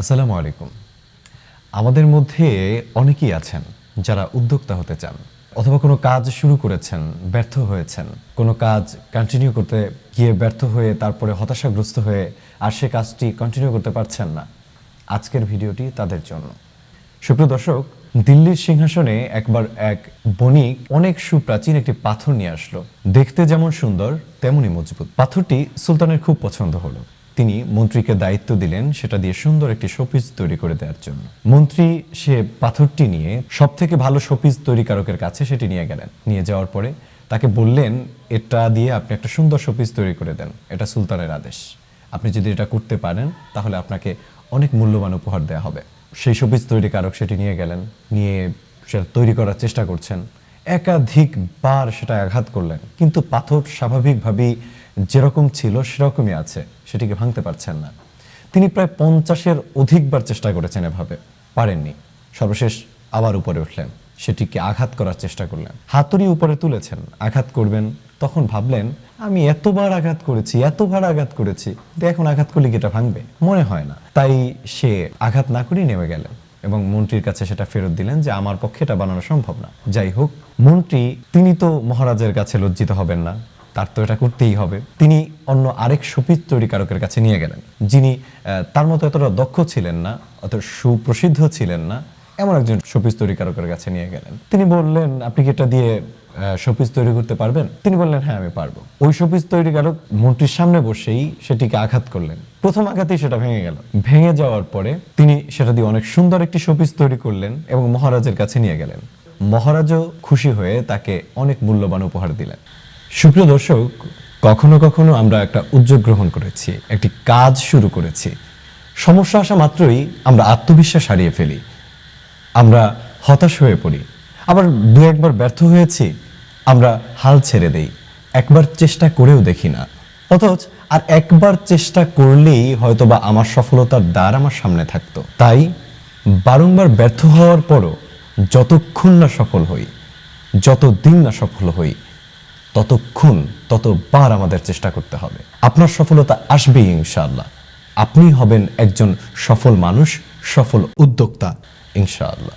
আসসালামু আলাইকুম। আমাদের মধ্যে অনেকেই আছেন যারা উদ্যোক্তা হতে চান অথবা কোনো কাজ শুরু করেছেন, ব্যর্থ হয়েছেন। কোনো কাজ কন্টিনিউ করতে গিয়ে ব্যর্থ হয়ে তারপরে হতাশাগ্রস্ত হয়ে আর সে কাজটি কন্টিনিউ করতে পারছেন না। আজকের ভিডিওটি তাদের জন্য। সুপ্রিয় দর্শক, দিল্লির সিংহাসনে একবার এক বণিক অনেক সুপ্রাচীন একটি পাথর নিয়ে আসলো। দেখতে যেমন সুন্দর, তেমনই মজবুত। পাথরটি সুলতানের খুব পছন্দ হলো। তিনি মন্ত্রীকে দায়িত্ব দিলেন সেটা দিয়ে সুন্দর একটি শোপিস তৈরি করে দেওয়ার জন্য। মন্ত্রী সে পাথরটি নিয়ে সব থেকে ভালো শোপিস তৈরিকারকের কাছে সেটি নিয়ে গেলেন। নিয়ে যাওয়ার পরে তাকে বললেন, এটা দিয়ে আপনি একটা সুন্দর শোপিস তৈরি করে দেন। এটা সুলতানের আদেশ। আপনি যদি এটা করতে পারেন, তাহলে আপনাকে অনেক মূল্যবান উপহার দেওয়া হবে। সেই শোপিস তৈরিকারক সেটি নিয়ে গেলেন। নিয়ে সেটা তৈরি করার চেষ্টা করছেন। একাধিকবার সেটা আঘাত করলেন। কিন্তু পাথর স্বাভাবিকভাবেই যেরকম ছিল, সেরকমই আছে, সেটিকে ভাঙতে পারছেন না। তিনি প্রায় পঞ্চাশের অধিকবার চেষ্টা করেছেন এভাবে, পারেননি। সর্বশেষ আবার উপরে উঠলেন, সেটিকে আঘাত করার চেষ্টা করলেন। হাতুড়ি উপরে তুলেছেন, আঘাত করবেন, তখন ভাবলেন, আমি এতবার আঘাত করেছি, এতবার আঘাত করেছি এখন আঘাত করলে কি এটা ভাঙবে? মনে হয় না। তাই সে আঘাত না করেই নেমে গেলেন। এবং মন্ত্রীর কাছে সেটা ফেরত দিলেন যে আমার পক্ষে এটা বানানো সম্ভব না। যাই হোক, মন্ত্রী, তিনি তো মহারাজের কাছে লজ্জিত হবেন না, তার তো এটা করতেই হবে। তিনি অন্য আরেক সুপিত তৈরি কারকের কাছে নিয়ে গেলেন, যিনি তার মতো এতটা দক্ষ ছিলেন না, অত সুপ্রসিদ্ধ ছিলেন না, এমন একজন সুপিস তৈরি কারকের কাছে নিয়ে গেলেন। তিনি বললেন, আপনি কি এটা দিয়ে শোপিস তৈরি করতে পারবেন? তিনি বললেন হ্যাঁ আমি পারব। ওই শোপিস তৈরিকারক মন্ত্রীর সামনে বসেই সেটিকে আঘাত করলেন। প্রথম আঘাতেই সেটা ভেঙে গেল। ভেঙে যাওয়ার পরে তিনি সেটা দিয়ে অনেক সুন্দর একটি শোপিস তৈরি করলেন এবং মহারাজের কাছে নিয়ে গেলেন। মহারাজও খুশি হয়ে তাকে অনেক মূল্যবান উপহার দিলেন। সুপ্রিয় দর্শক, কখনো কখনো আমরা একটা উদ্যোগ গ্রহণ করেছি, একটি কাজ শুরু করেছি। সমস্যা আসা মাত্রই আমরা আত্মবিশ্বাস হারিয়ে ফেলি। আমরা হতাশ হয়ে পড়ি। আবার দু একবার ব্যর্থ হয়েছি আমরা হাল ছেড়ে দেই। একবার চেষ্টা করেও দেখি না। অথচ আর একবার চেষ্টা করলেই হয়তোবা আমার সফলতার দ্বার আমার সামনে থাকতো। তাই বারংবার ব্যর্থ হওয়ার পরও যতক্ষণ না সফল হই যত দিন না সফল হই, ততক্ষণ, ততবার আমাদের চেষ্টা করতে হবে। আপনার সফলতা আসবেই ইনশাআল্লাহ। আপনি হবেন একজন সফল মানুষ, সফল উদ্যোক্তা ইনশাআল্লাহ।